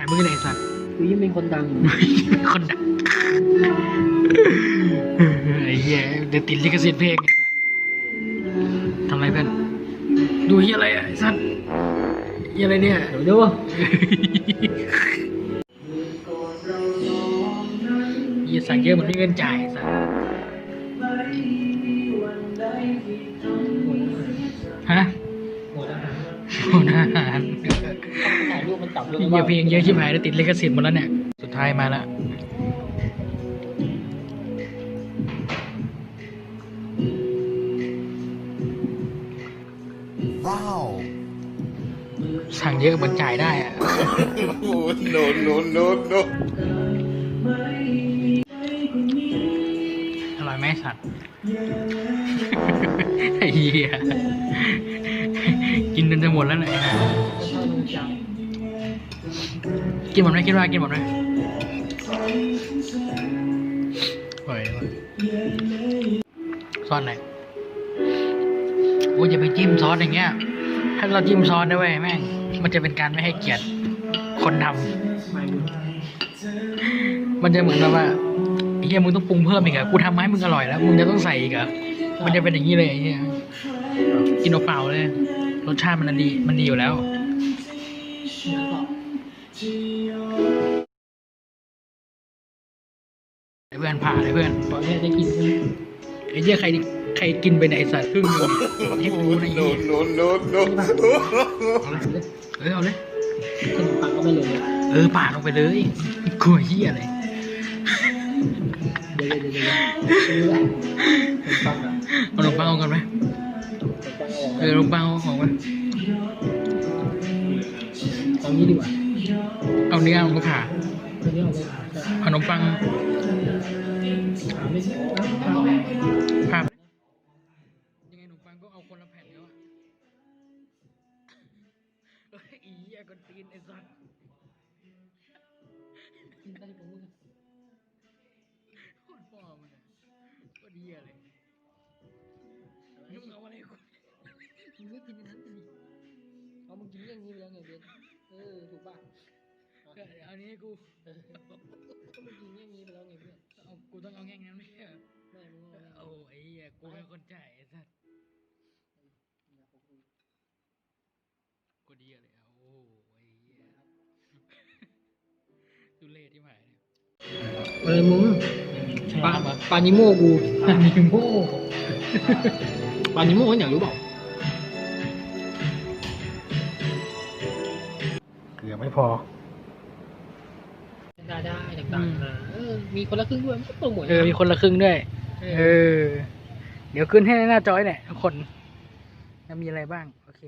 คนดังไอ้เหี้ยเดี๋ยวติดลิขสิทธิ์เพลงไอ้สัสทำไรเพื่อนดูเหี้ยอะไรอะไอ้สัสเหี้ยอะไรเนี่ยเดี๋ยวดูเหี้ยสั่งเยอะเหมือนไม่มีเงินจ่ายไอ้สัสฮะหมดแล้วนะโหนอาหาร ถ่ายรูปมันตับลงเหี้ยเพลงเยอะชิบหายแล้วติดลิขสิทธิ์หมดแล้วเนี่ย สุดท้ายมาแล้ว Wow. สั่งเยอะเหมือนจ่ายได้อะ oh, no, no, no, no. อร่อยไหมสัตว์ ไอ้เหี้ยกินจนจะหมดแล้วเนี่ยข้าวลุงจัง กินหมดไหมคิดว่ากินหมดไหมโอ้ยซอสไหนโอ้ยอย่าไปจิ้มซอสอย่างเงี้ย ถ้าเราจิ้มซอสได้เว้ยแม่ง มันจะเป็นการไม่ให้เกียรติคนทำไม่รู้มันจะเหมือนแบบว่าไอ้เฮียมึงต้องปรุงเพิ่มอีกอะกูทำมาให้มึงอร่อยแล้ว มึงจะต้องใส่อีกอะมันจะเป็นอย่างนี้เลยไอ้เฮียกินเปล่าๆเลย รสชาติมันดี มันดีอยู่แล้วแล้วก็ ไอ้เพื่อนผ่าไอ้เพื่อนตอนนี้ได้กินใช่ไหมไอ้เหี้ยใครใครกินไปไหนสัตว์ครึ่งนึงให้กูรู้นะไอ้ No, เหี้ย no, no, no. เออเอาเลย ขนมปังก็ไม่เลยเออปาดลงไปเลยกลัวเหี้ยอะไรเดี๋ยวเดี๋ยวเดี๋ยวเดี๋ยวขนมปังอะเอาขนมปังเอากันไหมขนมปังเอออกเออขนมปังเอาของไหมตอนนี้ดีกว่า เอาเนื้อเอาก็ผ่าตอนนี้เอาไปขนมปังไม่ใช่ผ่ายังไงขนมปังก็เอาคนละแผ่นแล้วอะเฮ้ยอีเหี้ยกนตีนไอ้สัตว์กินได้ของมึงโคตรพ่อมึงอะโคตรเหี้ยเลยนี่มึงเอาอะไรกูมึงไม่กินในนั้นสิเอามึงกินเรื่องนี้ไปแล้วไงเบน เออถูกป่ะเออเอานี้ให้กูเออก็มึงกินเรื่องนี้ไปแล้วไงเพื่อนเอากูต้องเอาแง่งนั้นไม่ใช่เหรอแม่มึงเอาโอ้ไอ้เหี้ยกูเป็นคนจ่ายไอ้สัสกูดีอะไรเอาโอ้ไอ้เหี้ยดูเล่ที่หมายเนี่ยเออมึงปาปาล์มเหรอปานิโมกูปานิโมปานิโมอยากรู้เปล่า ไม่พอได้ได้ต่างๆนะเออมีคนละครึ่งด้วยมันก็โปรโมทเออมีคนละครึ่งด้วย เอเอออเดี๋ยวขึ้นให้หน้าจอยเนี่ยทุกคนจะมีอะไรบ้าง โอเค